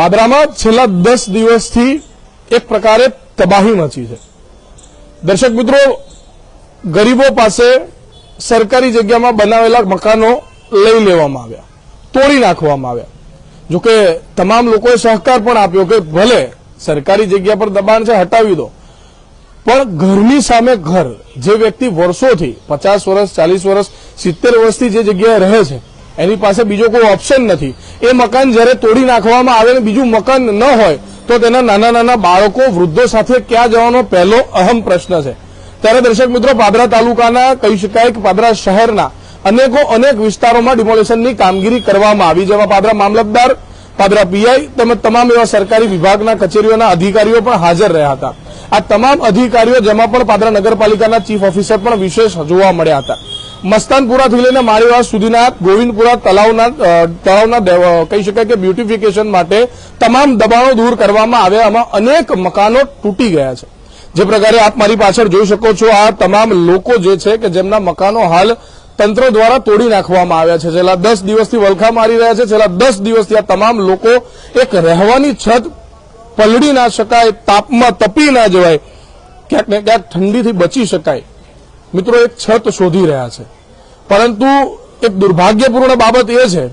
પાદરામાં છેલ્લા દસ દિવસથી એક પ્રકારે તબાહી મચી છે. દર્શક મિત્રો, ગરીબો પાસે સરકારી જગ્યામાં બનાવેલા મકાનો લઈ લેવામાં આવ્યા, તોડી નાખવામાં આવ્યા. જોકે તમામ લોકોએ સહકાર પણ આપ્યો કે ભલે સરકારી જગ્યા પર દબાણ છે, હટાવી દો. પણ ઘરની સામે ઘર, જે વ્યક્તિ વર્ષોથી, પચાસ વર્ષ, ચાલીસ વર્ષ, સિત્તેર વર્ષથી જે જગ્યાએ રહે છે એની પાસે બીજો કોઈ ઓપ્શન નથી. એ મકાન જ્યારે તોડી નાખવામાં આવે ને બીજું મકાન ન હોય, તો તેના નાના નાના બાળકો, વૃદ્ધો સાથે ક્યાં જવાનો પહેલો અહમ પ્રશ્ન છે. ત્યારે દર્શક મિત્રો, પાદરા તાલુકાના, કહી શકાય કે પાદરા શહેરના, અનેકો અનેક વિસ્તારોમાં ડિમોલેશનની કામગીરી કરવામાં આવી. જેમાં પાદરા મામલતદાર, પાદરા પીઆઈ તેમજ તમામ એવા સરકારી વિભાગના કચેરીઓના અધિકારીઓ પણ હાજર રહ્યા હતા. આ તમામ અધિકારીઓ, જેમાં પણ પાદરા નગરપાલિકાના ચીફ ઓફિસર પણ વિશેષ જોવા મળ્યા હતા. મસ્તાનપુરાથી લઈને માળીવાસ સુધીના ગોવિંદપુરા તળાવના તળાવના કહી શકાય કે બ્યુટિફિકેશન માટે તમામ દબાણો દૂર કરવામાં આવ્યા. આમાં અનેક મકાનો તૂટી ગયા છે. જે પ્રકારે આપ મારી પાછળ જોઈ શકો છો, આ તમામ લોકો જે છે કે જેમના મકાનો હાલ તંત્ર દ્વારા તોડી નાખવામાં આવ્યા છે. છેલ્લા દસ દિવસથી વલખા મારી રહ્યા છે. છેલ્લા દસ દિવસથી આ તમામ લોકો એક રહેવાની છત પલળી ના શકાય, તાપમાં તપી ના જવાય. ક્યાંક ને ક્યાંક ઠંડીથી બચી શકાય. મિત્રો, એક છત શોધી રહ્યા છે. પરંતુ એક દુર્ભાગ્યપૂર્ણ બાબત એ છે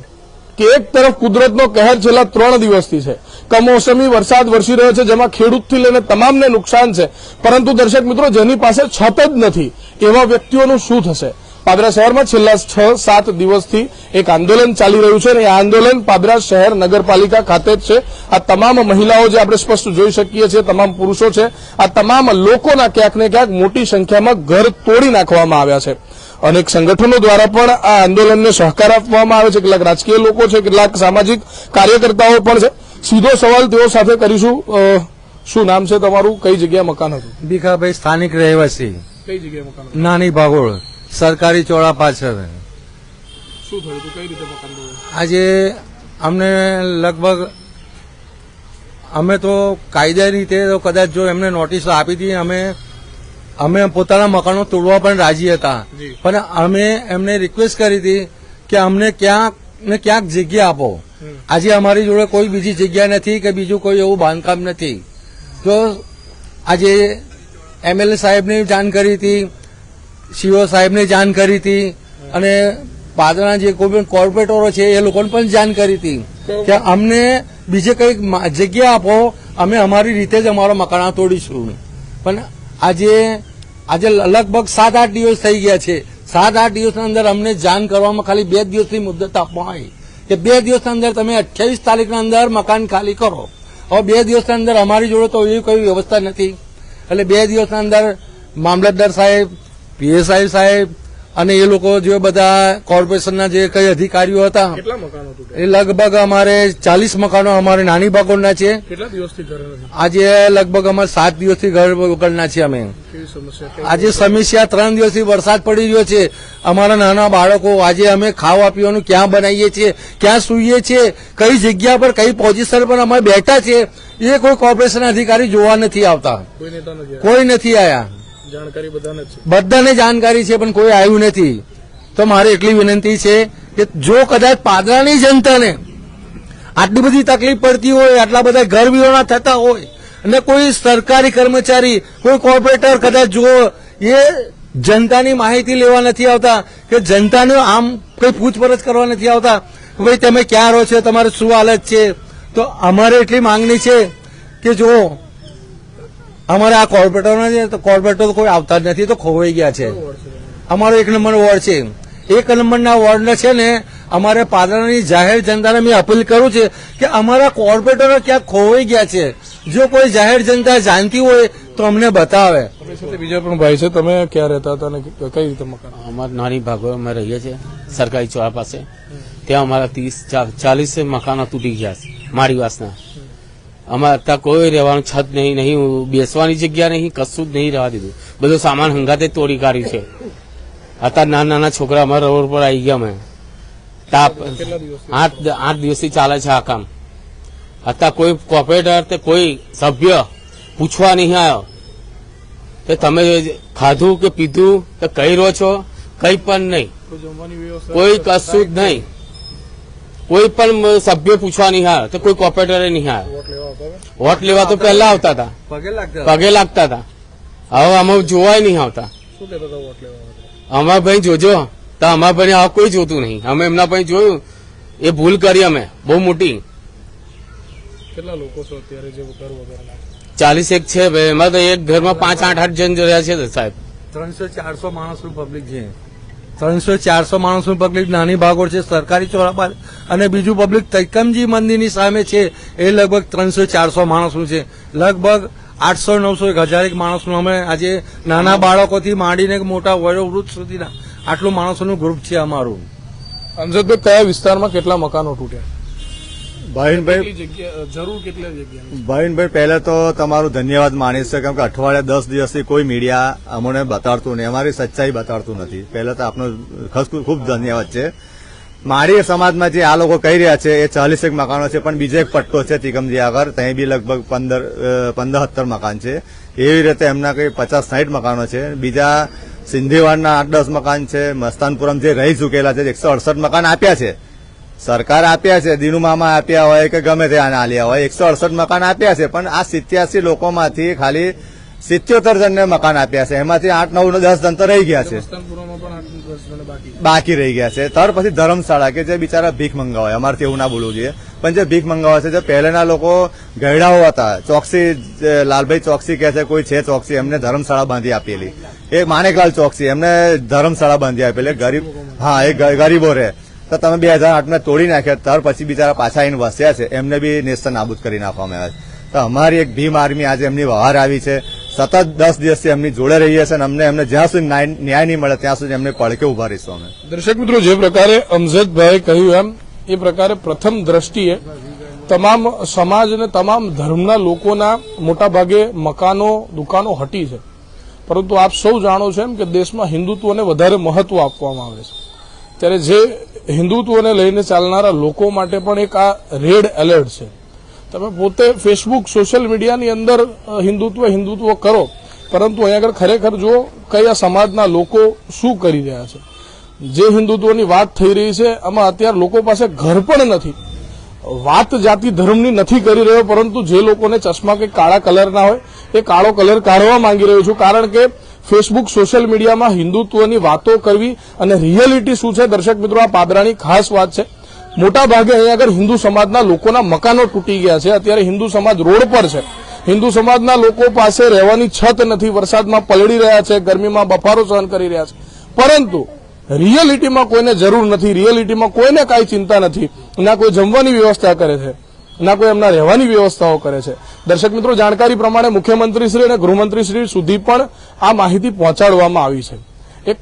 કે એક તરફ કુદરતનો કહેર છેલ્લા ત્રણ દિવસથી છે. કમોસમી વરસાદ વરસી રહ્યો છે, જેમાં ખેડૂતથી લઈને તમામને નુકસાન છે. પરંતુ દર્શક મિત્રો, જેની પાસે છત જ નથી, એવા વ્યક્તિઓનું શું થશે? પાદરા શહેરમાં છેલ્લા છ સાત દિવસથી એક આંદોલન ચાલી રહ્યું છે અને આ આંદોલન પાદરા શહેર નગરપાલિકા ખાતે જ છે. આ તમામ મહિલાઓ જે આપણે સ્પષ્ટ જોઈ શકીએ છીએ તમામ પુરુષો છે આ તમામ લોકોના ક્યાંક ને ક્યાંક મોટી સંખ્યામાં ઘર તોડી નાખવામાં આવ્યા છે. અનેક સંગઠનો દ્વારા પણ આ આંદોલનને સહકાર આપવામાં આવે છે. કેટલાક રાજકીય લોકો છે કેટલાક સામાજિક કાર્યકર્તાઓ પણ છે. સીધો સવાલ તેઓ સાથે કરીશું. શું નામ છે તમારું? કઈ જગ્યાએ મકાન હતું? ભીખાભાઈ સ્થાનિક રહેવાસી. કઈ જગ્યાએ મકાન નાની ભાગોળ. સરકારી ચોળા પાછળ. શું થયું? હતું કઈ રીતે મકાન આજે અમને લગભગ અમે તો કાયદા રીતે તો કદાચ જો એમને નોટિસ આપી હતી અમે અમે પોતાના મકાનો તોડવા પણ રાજી હતા. પણ અમે એમને રિક્વેસ્ટ કરી હતી કે અમને ક્યાંક ને ક્યાંક જગ્યા આપો. આજે અમારી જોડે કોઈ બીજી જગ્યા નથી કે બીજું કોઈ એવું બાંધકામ નથી. તો આજે એમએલએ સાહેબને જાણ કરી હતી સીઓ સાહેબને જાણ કરી હતી અને પાદરના જે કોઈ પણ કોર્પોરેટરો છે, એ લોકોને પણ જાણ કરી હતી કે અમને બીજે કંઈક જગ્યા આપો, અમે અમારી રીતે જ અમારો મકાન તોડીશું. પણ આજે આજે લગભગ સાત આઠ દિવસ થઈ ગયા છે. સાત આઠ દિવસની અંદર અમને જાણ કરવામાં ખાલી બે દિવસની મુદત આપવામાં આવી. કે બે દિવસની અંદર તમે અઠ્યાવીસ તારીખના અંદર મકાન ખાલી કરો. હવે બે દિવસની અંદર અમારી જોડે તો એવી કોઈ વ્યવસ્થા નથી. એટલે બે દિવસના અંદર મામલતદાર સાહેબ પીએસઆઈ સાહેબ અને એ લોકો જે બધા કોર્પોરેશનના જે કઈ અધિકારીઓ હતા એ લગભગ અમારે ચાલીસ મકાનો અમારે નાની બાગોળના છે. કેટલા દિવસથી આજે લગભગ અમારે સાત દિવસથી ઘર વગરના છે અમે. આજે સમસ્યા ત્રણ દિવસથી વરસાદ પડી રહ્યો છે. અમારા નાના બાળકો આજે અમે ખાવા પીવાનું ક્યાં બનાવીએ છીએ ક્યાં સૂઈએ છીએ કઈ જગ્યા પર કઈ પોઝિશન પર અમે બેઠા છે એ કોઈ કોર્પોરેશન અધિકારી જોવા નથી આવતા. કોઈ નથી કોઈ નથી આયા. બધાને જાણકારી છે, પણ કોઈ આવ્યું નથી. તો મારે એટલી વિનંતી છે કે જો કદાચ પાદરાની જનતાને આટલી બધી તકલીફ પડતી હોય, આટલા બધા ઘર વિહોણા થતા હોય, અને કોઈ સરકારી કર્મચારી, કોઈ કોર્પોરેટર કદાચ જો એ જનતાની માહિતી લેવા નથી આવતા, કે જનતાને આમ કોઈ પૂછપરછ કરવા નથી આવતા ભાઈ તમે ક્યાં રહો છો, તમારે શું હાલત છે? તો અમારે એટલી માંગણી છે કે જો અમારે આ કોર્પોરેટરના છે તો કોર્પોરેટર કોઈ આવતા જ નથી તો ખોવાઈ ગયા છે. અમારો એક નંબર વોર્ડ છે. એક નંબરના વોર્ડને છે ને અમારે પાદરાની જાહેર જનતાને મેં અપીલ કરું છે કે અમારા કોર્પોરેટરો ક્યાંક ખોવાઈ ગયા છે. જો કોઈ જાહેર જનતા જાણતી હોય તો અમને બતાવે. બીજા પણ ભાઈ છે તમે ક્યાં રહેતા હતા અને કઈ રીતે મકાન? અમારા નાની ભાગો અમે રહીએ છીએ સરકારી ચોરા પાસે. ત્યાં અમારા ત્રીસ ચાલીસ મકાનો તૂટી ગયા છે માળીવાસના અમારે અત્યારે કોઈ રહેવાનું છત નહીં નહીં બેસવાની જગ્યા નહીં કશું જ નહીં રહેવા દીધું. બધો સામાન હંગાતે તોડી કાઢ્યું છે. અત્યારે નાના નાના છોકરા અમારા રોડ પર આવી ગયા અમે. તાપ આઠ આઠ દિવસથી ચાલે છે આ કામ. અત્યારે કોઈ કોર્પોરેટર કે કોઈ સભ્ય પૂછવા નહીં આવ્યો. તે તમે ખાધું કે પીધું કે કઈ રહો છો કઈ પણ નહીં. કોઈ કશું જ નહીં. કોઈ પણ સભ્ય પૂછવા નહીં હાર તો કોઈ કોર્પોરેટરે નહીં હાર. વોટ લેવા તો પહેલા આવતા હતા. પગે લાગતા પગે લાગતા હતા. હવે આમાં જોવાય નહીં આવતા? અમારા ભાઈ જોજો તો અમારા ભાઈ આ કોઈ જોતું નહીં. અમે એમના ભાઈ જોયું. એ ભૂલ કરી અમે. બહુ મોટી. કેટલા લોકો છો અત્યારે જે ઘર વગરના? ચાલીસ એક છે ભાઈ. એમાં તો એક ઘરમાં પાંચ આઠ આઠ જણ રહ્યા છે સાહેબ. ત્રણસો ચારસો માણસનું પબ્લિક છે. ત્રણસો ચારસો માણસનું પબ્લિક નાની ભાગોળ છે, સરકારી ચોરાપા અને બીજું પબ્લિક તૈકમજી મંદિરની સામે છે, એ લગભગ ત્રણસો ચારસો માણસનું છે. લગભગ આઠસો નવસો એક હજાર એક માણસનું અમે આજે નાના બાળકોથી માંડીને મોટા વયોવૃદ્ધ સુધીના આટલું માણસોનું ગ્રુપ છે અમારું. અમજદભાઈ કયા વિસ્તારમાં કેટલા મકાનો તૂટ્યા? ભાવિનભાઈ જરૂર કેટલા જગ્યા ભાવિનભાઈ પહેલા તો તમારું ધન્યવાદ માનીશ છે કેમ કે અઠવાડિયા દસ દિવસથી કોઈ મીડિયા અમને બતાડતું નહીં. અમારી સચ્ચાઈ બતાડતું નથી. પહેલા તો આપનો ખૂબ ધન્યવાદ છે. મારી સમાજમાં જે આ લોકો કહી રહ્યા છે એ ચાલીસ એક મકાનો છે પણ બીજો એક પટ્ટો છે તિકમજી આગળ. ત્યાં બી લગભગ પંદર પંદર મકાન છે. એવી રીતે એમના કઈ પચાસ સાઠ મકાનો છે. બીજા સિંધીવાડના આઠ દસ મકાન છે. મસ્તાનપુરમ જે રહી ચૂકેલા છે એકસો અડસઠ મકાન આપ્યા છે. સરકાર આપ્યા છે દીનુ મામા આપ્યા હોય કે ગમે તે આને આલ્યા હોય એકસો અડસઠ મકાન આપ્યા છે પણ આ સિત્યાસી લોકોમાંથી ખાલી સિત્યોતેર જણને મકાન આપ્યા છે. એમાંથી આઠ નવ દસ જણ તો રહી ગયા છે. બાકી રહી ગયા છે. ત્યાર પછી ધર્મશાળા કે જે બિચારા ભીખ મંગાવે અમારથી એવું ના બોલવું જોઈએ. પણ જે ભીખ મંગાવે છે જે પહેલાના લોકો ગયડાઓ હતા. ચોકસી લાલભાઈ ચોકસી કહે છે કોઈ છે ચોકસી? એમને ધર્મશાળા બાંધી આપેલી. એ માણેકલાલ ચોકસી એમને ધર્મશાળા બાંધી આપેલી. ગરીબ હા એ ગરીબો રહે તો તમે બે હજાર આઠને તોડી નાખ્યા, ત્યાર પછી બિચારા પાછા આવીને વસ્યા છે. એમને બી નેસ્ત નાબૂદ કરી નાખવામાં આવ્યા છે. તો અમારી એક ભીમ આર્મી આજે એમની વહાર આવી છે. સતત દસ દિવસથી એમની જોડે રહીએ છીએ અને અમને એમને જ્યાં સુધી ન્યાય નહીં મળે, ત્યાં સુધી એમને પડકે ઊભા રહીશું અમે. દર્શક મિત્રો, જે પ્રકારે અમજદભાઈ કહ્યું એમ, એ પ્રકારે પ્રથમ દ્રષ્ટિએ તમામ સમાજ અને તમામ ધર્મના લોકોના મોટાભાગે મકાનો, દુકાનો હટી છે. પરંતુ આપ સૌ જાણો છો એમ કે દેશમાં હિન્દુત્વને વધારે મહત્વ આપવામાં આવે છે. ત્યારે જે હિન્દુત્વને લઈને ચાલનારા લોકો માટે પણ એક આ રેડ એલર્ટ છે. તમે પોતે ફેસબુક સોશિયલ મીડિયાની અંદર હિન્દુત્વ હિન્દુત્વ કરો. પરંતુ અહીંયા આગળ ખરેખર જો કયા સમાજના લોકો શું કરી રહ્યા છે. જે હિન્દુત્વની વાત થઈ રહી છે, આમાં અત્યારે લોકો પાસે ઘર પણ નથી. વાત જાતિ ધર્મની નથી કરી રહ્યો, પરંતુ જે લોકોને ચશ્મા કે કાળા કલરના હોય, એ કાળો કલર કાઢવા માંગી રહ્યો છું. કારણ કે ફેસબુક સોશિયલ મીડિયામાં હિન્દુત્વની વાતો કરવી અને રિયાલિટી શું છે? દર્શક મિત્રો, આ પાદરાની ખાસ વાત છે. મોટા ભાગે અહીંયા આગળ હિન્દુ સમાજના લોકોના મકાનો તૂટી ગયા છે. અત્યારે હિન્દુ સમાજ રોડ પર છે. હિન્દુ સમાજના લોકો પાસે રહેવાની છત નથી. વરસાદમાં પલળી રહ્યા છે, ગરમીમાં બફારો સહન કરી રહ્યા છે. પરંતુ રિયાલિટીમાં કોઈને જરૂર નથી, રિયલિટીમાં કોઈને કાંઈ ચિંતા નથી. ના કોઈ જમવાની વ્યવસ્થા કરે છે, ના કોઈ એમના રહેવાની વ્યવસ્થાઓ કરે છે. દર્શક મિત્રો, જાણકારી પ્રમાણે મુખ્યમંત્રીશ્રી અને ગૃહમંત્રીશ્રી સુધી પણ આ માહિતી પહોંચાડવામાં આવી છે. એક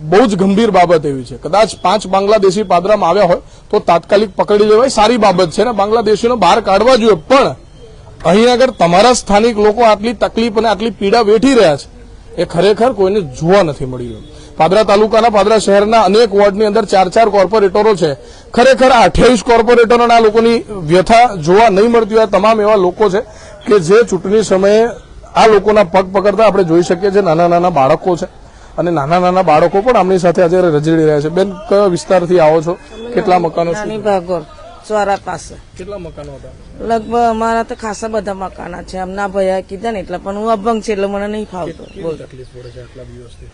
બહુ જ ગંભીર બાબત એવી છે. કદાચ પાંચ બાંગ્લાદેશી પાદરામાં આવ્યા હોય તો તાત્કાલિક પકડી લેવાય. સારી બાબત છે ને, બાંગ્લાદેશીનો બહાર કાઢવા જોઈએ. પણ અહીં આગળ તમારા સ્થાનિક લોકો આટલી તકલીફ અને આટલી પીડા વેઠી રહ્યા છે. એ ખરેખર કોઈને જોવા નથી મળી રહ્યું. પાદરા તાલુકાના પાદરા શહેરના અનેક વોર્ડની અંદર ચાર ચાર કોર્પોરેટરો છે. ખરેખર આ અઠ્યાવીસ કોર્પોરેટરોના લોકોની વ્યથા જોવા નહીં મળતી હોય તમામ એવા લોકો છે કે જે ચૂંટણી સમયે આ લોકોના પગ પકડતા આપણે જોઈ શકીએ છીએ નાના નાના બાળકો છે. અને નાના નાના બાળકો પણ આમની સાથે આજે રજડી રહ્યા છે. બેન, કયો વિસ્તારથી આવો છો? કેટલા મકાનો ભાગોળ ચોરા પાસે. કેટલા મકાનો હતા? લગભગ અમારા તો ખાસા બધા મકાના છે. અમના ભયા કીધા ને એટલે પણ હું અભંગ છે એટલે મને નહીં ફાવતો.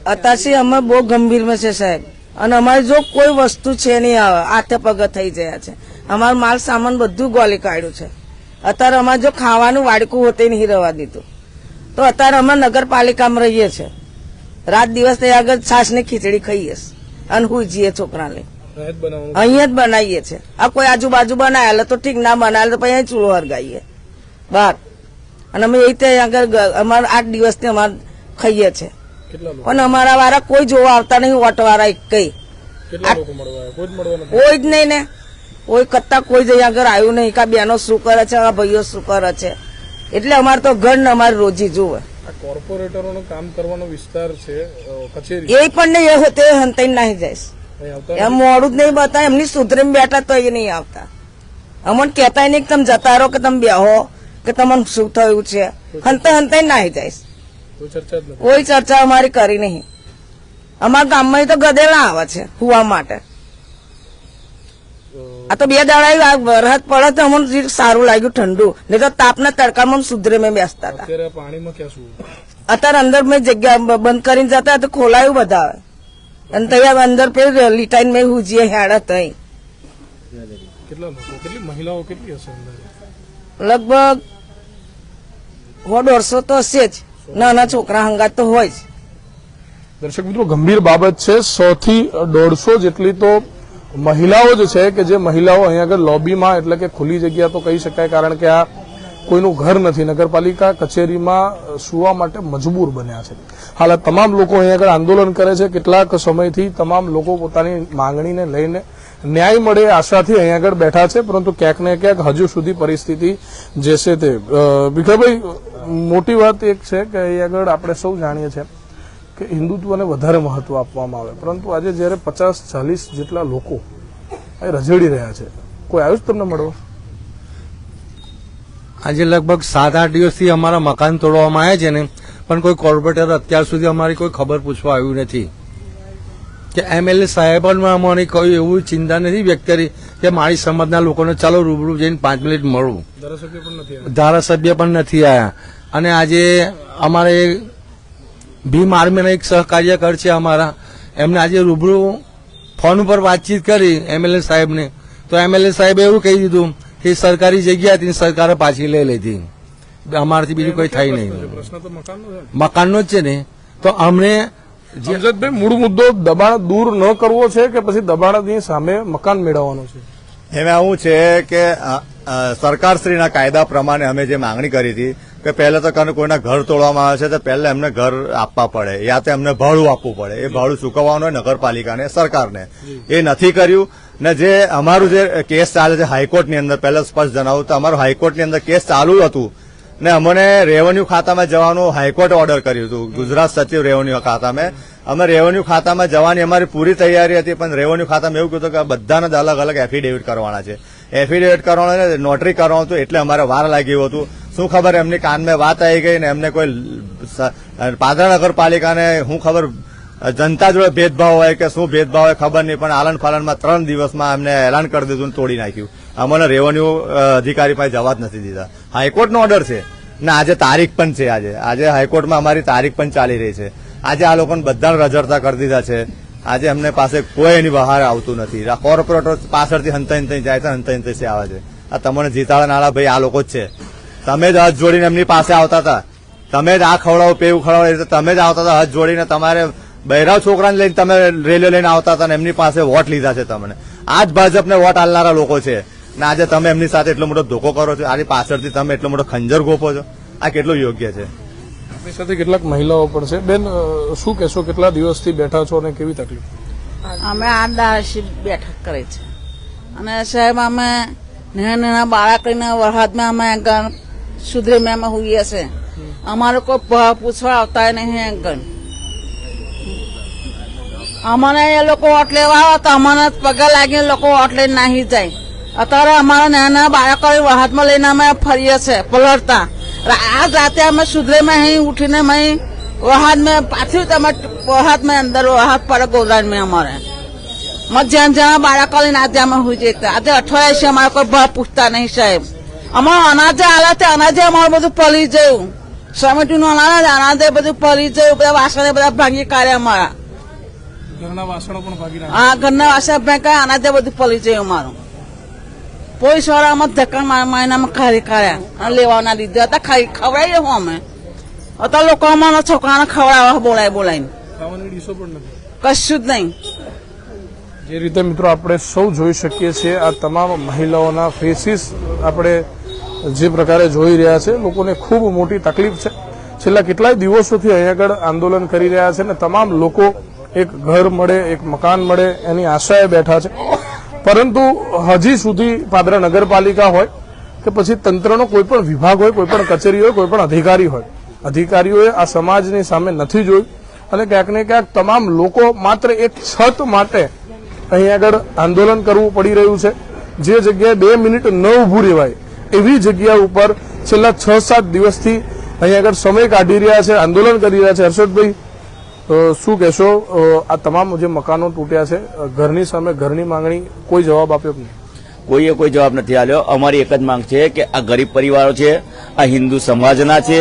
અત્યારથી અમે બહુ ગંભીરમાં છે સાહેબ. અને અમારે જો કોઈ વસ્તુ છે નહીં આવે આથે પગ થઈ ગયા છે. અમારો માલ સામાન બધું ગોલી કાઢ્યું છે. અત્યારે અમારે જો ખાવાનું વાડકું હોતે નહીં રહેવા દીધું. તો અત્યારે અમે નગરપાલિકામાં રહીએ છીએ રાત દિવસ ત્યાં આગળ છાશની ખીચડી ખાઈએ અને હું જઈએ છોકરા લઈ રહેત બનાવવાનું અહીંયા જ બનાવીએ છે. આ કોઈ આજુબાજુ બનાવેલા તો ઠીક ના બનાવેલા તો પછી અહીં ચૂલો હરગાઈએ. બહાર અને અમે એ રીતે આગળ અમારે આઠ દિવસથી અમારે ખાઈએ છે. પણ અમારા વાળા કોઈ જોવા આવતા નહીં ઓટો વાળા આવ્યા? કોઈ કોઈ જ નહીં ને. કોઈ કરતા કોઈ જ અહીંયા આગળ આવ્યું નહીં. કા બેનો શું કરે છે આ ભાઈઓ શું કરે છે. એટલે અમારે તો ઘર ને અમારે રોજી જુએ કોર્પોરેટરોનું કામ કરવાનો વિસ્તાર છે કચેરી. એ પણ નહીં એ હોતે હંતાઈ નાહી આવતા એમ મોડું જ નહીં બતા એમની સુધરે બેઠા તો એ નહીં આવતા. અમને કેતા નહીં કે તમે જતા રહો કે તમે બેહો કે તમને શું થયું છે. હંતા હંતા નાહી જઈશ. કોઈ ચર્ચા અમારી કરી નહીં. અમારા ગામમાં તો ગધેડા આવે છે હુવા માટે. આ તો બે દાડા વરસાદ પડે તો અમને સારું લાગ્યું ઠંડુ. નહીં તો તાપના તડકામાં સુધરે મેં બેસતા હતા. અત્યારે અંદર મેં જગ્યા બંધ કરીને જતા તો ખોલાયું બધા. અને ત્યાં અંદર પેલી લીટાઈને મેં હુજીએ હેડા તઈ કેટલા લોકો? કેટલી મહિલાઓ કેટલી હશે લગભગ હો દોઢસો તો હશે જ. નાના છોકરા હંગાત તો હોય જ. દર્શક મિત્રો ગંભીર બાબત છે સો થી દોઢસો જેટલી તો મહિલાઓ જ છે કે જે મહિલાઓ અહીંયા આગળ લોબીમાં એટલે કે ખુલ્લી જગ્યા તો કહી શકાય કારણ કે આ કોઈનું ઘર નથી. નગરપાલિકા કચેરીમાં સુવા માટે મજબૂર બન્યા છે. હાલ તમામ લોકો અહીંયા આગળ આંદોલન કરે છે. કેટલાક સમયથી તમામ લોકો પોતાની માંગણીને લઈને ન્યાય મળે આશાથી અહીંયા આગળ બેઠા છે. પરંતુ ક્યાંક ને ક્યાંક હજુ સુધી પરિસ્થિતિ જે છે તે ભીખાભાઈ મોટી વાત એક છે કે અહીં આગળ આપણે સૌ જાણીએ છીએ કે હિન્દુત્વને વધારે મહત્વ આપવામાં આવે. પરંતુ આજે જ્યારે પચાસ ચાલીસ જેટલા લોકો રઝળી રહ્યા છે, કોઈ આવ્યું જ તમને મળવા? આજે લગભગ સાત આઠ દિવસથી અમારા મકાન તોડવામાં આવ્યા છે ને પણ કોઈ કોર્પોરેટર અત્યાર સુધી અમારી કોઈ ખબર પૂછવા આવ્યું નથી. કે એમએલએ સાહેબ પણ અમારી કોઈ એવું ચિંતા નથી વ્યક્ત કરી કે મારી સમાજના લોકોને ચાલો રૂબરૂ જઈને પાંચ મિનિટ મળવું ધારાસભ્ય પણ નથી ધારાસભ્ય પણ નથી આવ્યા. અને આજે અમારે ભીમ આર્મીના એક સહકાર્યકર છે અમારા. એમને આજે રૂબરૂ ફોન ઉપર વાતચીત કરી એમએલએ સાહેબને. તો એમએલએ સાહેબે એવું કહી દીધું કે સરકારી જગ્યા હતી સરકારે પાછી લઈ લીધી. અમારાથી બીજું કોઈ થઈ નહીં. પ્રશ્ન તો મકાનનો જ છે ને. તો અમને જે મૂળ મુદ્દો દબાણ દૂર ન કરવો છે કે પછી દબાણની સામે મકાન મેળવવાનો છે? એમાં આવું છે કે સરકારશ્રીના કાયદા પ્રમાણે અમે જે માંગણી કરી હતી કે પહેલા તો કને કોઈના ઘર તોડવામાં આવે છે તો પહેલા એમને ઘર આપવા પડે યા તો એમને ભાડું આપવું પડે. એ ભાડું ચૂકવવાનું હોય નગરપાલિકાને સરકારને. એ નથી કર્યું. ને, જે અમારું જે કેસ ચાલે છે હાઈકોર્ટની અંદર, પહેલા સ્પષ્ટ જણાવું તો અમારું હાઈકોર્ટની અંદર કેસ ચાલુ હતું. ને અમને રેવન્યુ ખાતામાં જવાનું હાઈકોર્ટે ઓર્ડર કર્યું હતું. ગુજરાત સચિવ રેવન્યુ ખાતામાં. અમે રેવન્યુ ખાતામાં જવાની અમારી પૂરી તૈયારી હતી, પણ રેવન્યુ ખાતામાં એવું કીધું કે બધાને અલગ અલગ એફિડેવિટ કરવાના છે. એફિડેવિટ કરવાના નોટરી કરવાનું હતું, એટલે અમારે વાર લાગ્યું હતું. શું ખબર એમની કાનમાં વાત આવી ગઈ ને એમને કોઈ પાદરા નગરપાલિકાને હું ખબર જનતા જોડે ભેદભાવ હોય કે શું ભેદભાવ હોય ખબર નહીં, પણ આલન ફાલનમાં ત્રણ દિવસમાં એમને એલાન કરી દીધું તોડી નાખ્યું. અમને રેવન્યુ અધિકારી પાસે જવા જ નથી દીધા. હાઈકોર્ટનો ઓર્ડર છે. ને, આજે તારીખ પણ છે આજે. આજે હાઈકોર્ટમાં અમારી તારીખ પણ ચાલી રહી છે. આજે આ લોકોને બધાને રજડતા કરી દીધા છે. આજે અમને પાસે કોઈ એની બહાર આવતું નથી. કોર્પોરેટર પાછળથી હંતાઈ હંતાઈ જાય છે, હંતાઈ હંતાઈ આવે છે. આ તમને જીતાડા નાળા ભાઈ આ લોકો જ છે. તમે જ હાથ જોડીને એમની પાસે આવતા હતા. તમે જ આ ખવડાવો, પેવું ખવડાવો, એ તમે જ આવતા હતા, હાથ જોડીને તમારે બહેરાવ છોકરાને લઈને તમે રેલવે લઈને આવતા હતા ને એમની પાસે વોટ લીધા છે તમને. આ જ ભાજપને વોટ આલનારા લોકો છે. ને આજે તમે એમની સાથે એટલો મોટો ધોકો કરો છો. આની પાછળથી તમે એટલો મોટો ખંજર ગોપો છો. આ કેટલું યોગ્ય છે? આપણી સાથે કેટલાક મહિલાઓ પણ છે. બેન શું કહેશો? કેટલા દિવસથી બેઠા છો અને કેવી તકલીફ? અમે આઠ બેઠક કરે છે. અને સાહેબ અમે નાના નાના બાળકને વરસાદમાં અમે આગળ સુધરીમાં અમે હોઈએ છે. અમારે કોઈ પ- પૂછવા આવતા નહીં આગળ. અમને એ લોકો વોટ લેવા આવે તો અમને પગાર લાગીને લોકો વોટ લઈને નાહી જાય. અત્યારે અમારા નાના બાળકો હાથમાં લઈને અમે ફરીએ છે, પલળતા. આજ રાતે અમે સુધરેમાં અહીં ઉઠીને અહીં વહાદ મેં પાછું તમે મેં અંદર, વહાદ પડે ગોદાન મેં અમારે. મત જ્યાં જ્યાં બાળકો લઈને આજે અમે હોઈ જતા આજે અઠવાડિયા છે અમારે કોઈ ભાવ પૂછતા નહીં સાહેબ. અમારું અનાજે આલા તે અનાજે અમારું બધું પલી ગયું. સમેટીનું અનાજ, અનાજે બધું પલી જયું બધા વાસણે બધા ભાંગી કાઢ્યા અમારા. ઘરના વાસણો પણ ભાગી આ ઘરના વાસણ ભાંગ્યા અનાજે બધું પલી ગયું અમારું. પોલીસવાળા અમે ધક્કા મહિનામાં ખારી કાઢ્યા અને લેવાના લીધે. હતા ખાઈ ખવડાવીએ હું અમે. અત્યારે લોકો અમારા છોકરાને ખવડાવવા બોલાય બોલાય કશું જ નહીં. જે રીતે મિત્રો આપણે સૌ જોઈ શકીએ છીએ આ તમામ મહિલાઓના ફેસીસ આપણે જે પ્રકારે જોઈ રહ્યા છે લોકોને ખૂબ મોટી તકલીફ છે. છેલ્લા કેટલાય દિવસોથી અહીં આગળ આંદોલન કરી રહ્યા છે અને તમામ લોકો એક ઘર મળે, એક મકાન મળે, એની આશાએ બેઠા છે. પરંતુ હજી સુધી પાદરા નગરપાલિકા હોય કે પછી તંત્રનો કોઈ પણ વિભાગ હોય, કોઈ પણ કચેરી હોય, કોઈ પણ અધિકારી હોય, અધિકારીઓએ આ સમાજની સામે નથી જોયું. અને ક્યાંક ને ક્યાંક તમામ લોકો માત્ર એક છત માટે અહીં આગળ આંદોલન કરવું પડી રહ્યું છે. જે જગ્યાએ બે મિનિટ ન ઊભું રહેવાય, એવી જગ્યા ઉપર છેલ્લા છ સાત દિવસથી અહીં આગળ સમય કાઢી રહ્યા છે, આંદોલન કરી રહ્યા છે. હર્ષદભાઈ શું કહેશો? આ તમામ જે મકાનો તૂટ્યા છે ઘરની સામે ઘરની માંગણી કોઈ જવાબ આપ્યો નહીં? કોઈએ કોઈ જવાબ નથી આપ્યો. અમારી એક જ માંગ છે કે આ ગરીબ પરિવારો છે, આ હિન્દુ સમાજના છે,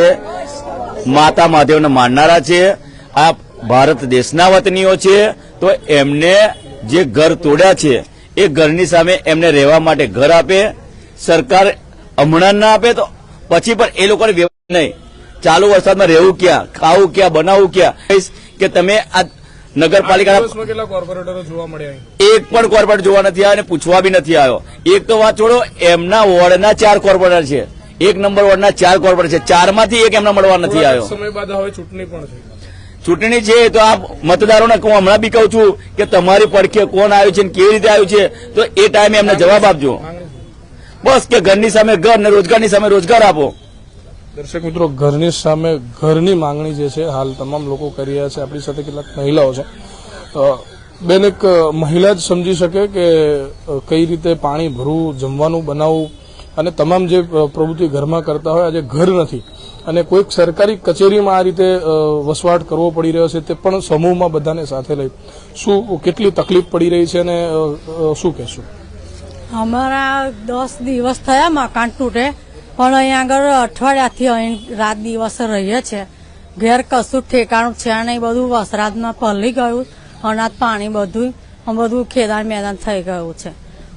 માતા મહાદેવને માનનારા છે, આ ભારત દેશના વતનીઓ છે, તો એમને જે ઘર તોડ્યા છે, એ ઘરની સામે એમને રહેવા માટે ઘર આપે, સરકાર હમણાં ના આપે તો પછી પણ એ લોકોને નહીં. ચાલુ વરસાદમાં રહેવું ક્યાં, ખાવું ક્યાં, બનાવવું ક્યાં? કે તમે આ નગરપાલિકાના દિવસમાં કેટલા કોર્પોરેટરો જોવા મળ્યા અહીં? એક પણ કોર્પોરેટર જોવા નથી આવ્યો અને પૂછવા બી નથી આવ્યો. એક તો વાત છોડો એમના વોર્ડના ચાર કોર્પોરેટર છે. એક નંબર વોર્ડના ચાર કોર્પોરેટર છે. ચારમાંથી એક એમના મળવા નથી આવ્યો. સમય બાદ હવે ચૂંટણી પણ છે. ચૂંટણી છે તો આ મતદારોને હું હમણાં બી કહું છું કે તમારી પડખે કોણ આવ્યું છે કેવી રીતે આવ્યું છે તો એ ટાઈમે એમને જવાબ આપજો. બસ કે ઘરની સામે ઘર ને રોજગારની સામે રોજગાર આપો. દર્શક મિત્રો, ઘરની સામે ઘરની માંગણી જે છે, હાલ તમામ લોકો કરી રહ્યા છે. આપણી સાથે કેટલાક મહિલાઓ છે. બેન એક મહિલા જ સમજી શકે કે કઈ રીતે પાણી ભરવું, જમવાનું બનાવવું અને તમામ જે પ્રવૃત્તિ ઘરમાં કરતા હોય, આજે ઘર નથી. અને કોઈક સરકારી કચેરીમાં આ રીતે વસવાટ કરવો પડી રહ્યો છે, તે પણ સમૂહમાં બધાને સાથે લઈ. શું, કેટલી તકલીફ પડી રહી છે અને શું કહેશું? અમારા દસ દિવસ થયા મકાન તૂટે. પણ અહીંયા આગળ અઠવાડિયાથી અહીં રાત દિવસ રહીએ છીએ. ઘેર કશું ઠેકાણું છે નહીં, બધું વસરાતમાં પલળી ગયું, અનાજ પાણી બધું બધું ખેદાન મેદાન થઈ ગયું છે.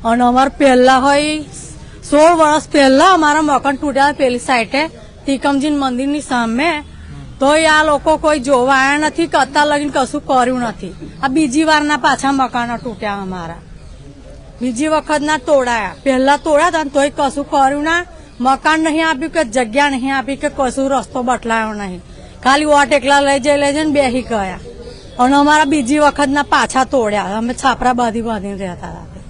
અને અમારે પહેલા હોય, સોળ વર્ષ પહેલા અમારા મકાન તૂટ્યા પેલી સાઈડે તિકમજી મંદિરની સામે. તો આ લોકો કોઈ જોવાયા નથી કરતા લગીને કશું કર્યું નથી. આ બીજી વારના પાછા મકાનો તૂટ્યા અમારા. બીજી વખત ના તોડાયા. પહેલા તોડાતા તોય કશું કર્યું ના. મકાન નહીં આપ્યું કે જગ્યા નહીં આપી કે કશું રસ્તો બટલાયો નહીં. ખાલી વોટ એકલા લઈ જઈ લઈ જઈને બેહી ગયા. અને અમારા બીજી વખતના પાછા તોડ્યા. અમે છાપરા બાંધી બાંધીને રહેતા હતા.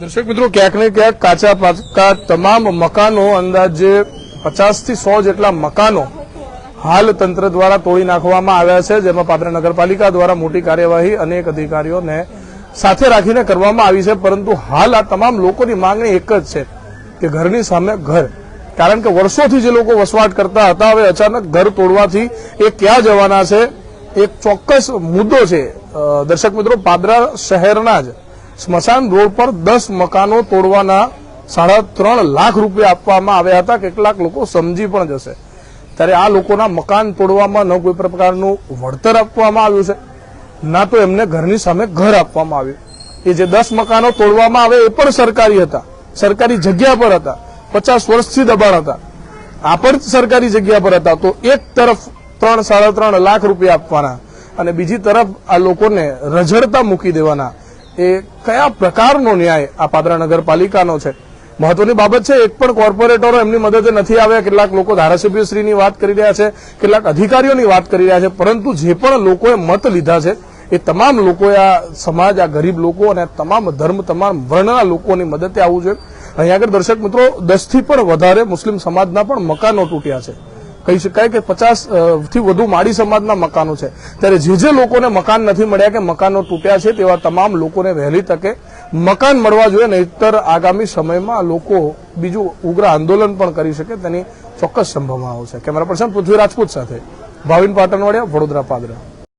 દર્શક મિત્રો, ક્યાંક ને ક્યાંક કાચા પાકા તમામ મકાનો અંદાજે પચાસથી સો જેટલા મકાનો હાલ તંત્ર દ્વારા તોડી નાખવામાં આવ્યા છે, જેમાં પાદરા નગરપાલિકા દ્વારા મોટી કાર્યવાહી અનેક અધિકારીઓને સાથે રાખીને કરવામાં આવી છે. પરંતુ હાલ આ તમામ લોકોની માંગણી એક જ છે કે ઘરની સામે ઘર કારણ કે વર્ષોથી જે લોકો વસવાટ કરતા હતા, હવે અચાનક ઘર તોડવાથી એ ક્યાં જવાના છે. એક ચોક્કસ મુદ્દો છે. દર્શક મિત્રો, પાદરા શહેરના જ સ્મશાન રોડ પર દસ મકાનો તોડવાના સાડા ત્રણ લાખ રૂપિયા આપવામાં આવ્યા હતા. કેટલાક લોકો સમજી પણ જશે. ત્યારે આ લોકોના મકાન તોડવામાં ન કોઈ પ્રકારનું વળતર આપવામાં આવ્યું છે. ના તો એમને ઘરની સામે ઘર આપવામાં આવ્યું. એ જે દસ મકાનો તોડવામાં આવે એ પણ સરકારી હતા. સરકારી જગ્યા પર હતા. પચાસ વર્ષથી દબાણ હતા. આપણ પણ સરકારી જગ્યા પર હતા. તો એક તરફ ત્રણ, સાડા ત્રણ લાખ રૂપિયા આપવાના અને બીજી તરફ આ લોકોને રઝળતા મૂકી દેવાના. એ કયા પ્રકારનો ન્યાય આ પાદરા નગરપાલિકાનો છે? મહત્વની બાબત છે, એક પણ કોર્પોરેટરો એમની મદદે નથી આવ્યા. કેટલાક લોકો ધારાસભ્યશ્રીની વાત કરી રહ્યા છે, કેટલાક અધિકારીઓની વાત કરી રહ્યા છે, પરંતુ જે પણ લોકોએ મત લીધા છે, એ તમામ લોકોએ આ સમાજ, આ ગરીબ લોકો અને તમામ ધર્મ, તમામ વર્ણના લોકોની મદદે આવવું જોઈએ અહીંયા આગળ દર્શક મિત્રો દસથી પણ વધારે મુસ્લિમ સમાજના પણ મકાનો તૂટ્યા છે. કહી શકાય કે પચાસથી વધુ માળી સમાજના મકાનો છે. ત્યારે જે જે લોકોને મકાન નથી મળ્યા કે મકાનો તૂટ્યા છે તેવા તમામ લોકોને વહેલી તકે મકાન મળવા જોઈએ, નહીતર આગામી સમયમાં લોકો બીજું ઉગ્ર આંદોલન પણ કરી શકે તેની ચોક્કસ સંભાવનાઓ છે. કેમેરા પર્સન પૃથ્વી રાજપૂત સાથે ભાવિન પાટણવાડિયા, વડોદરા પાદરા.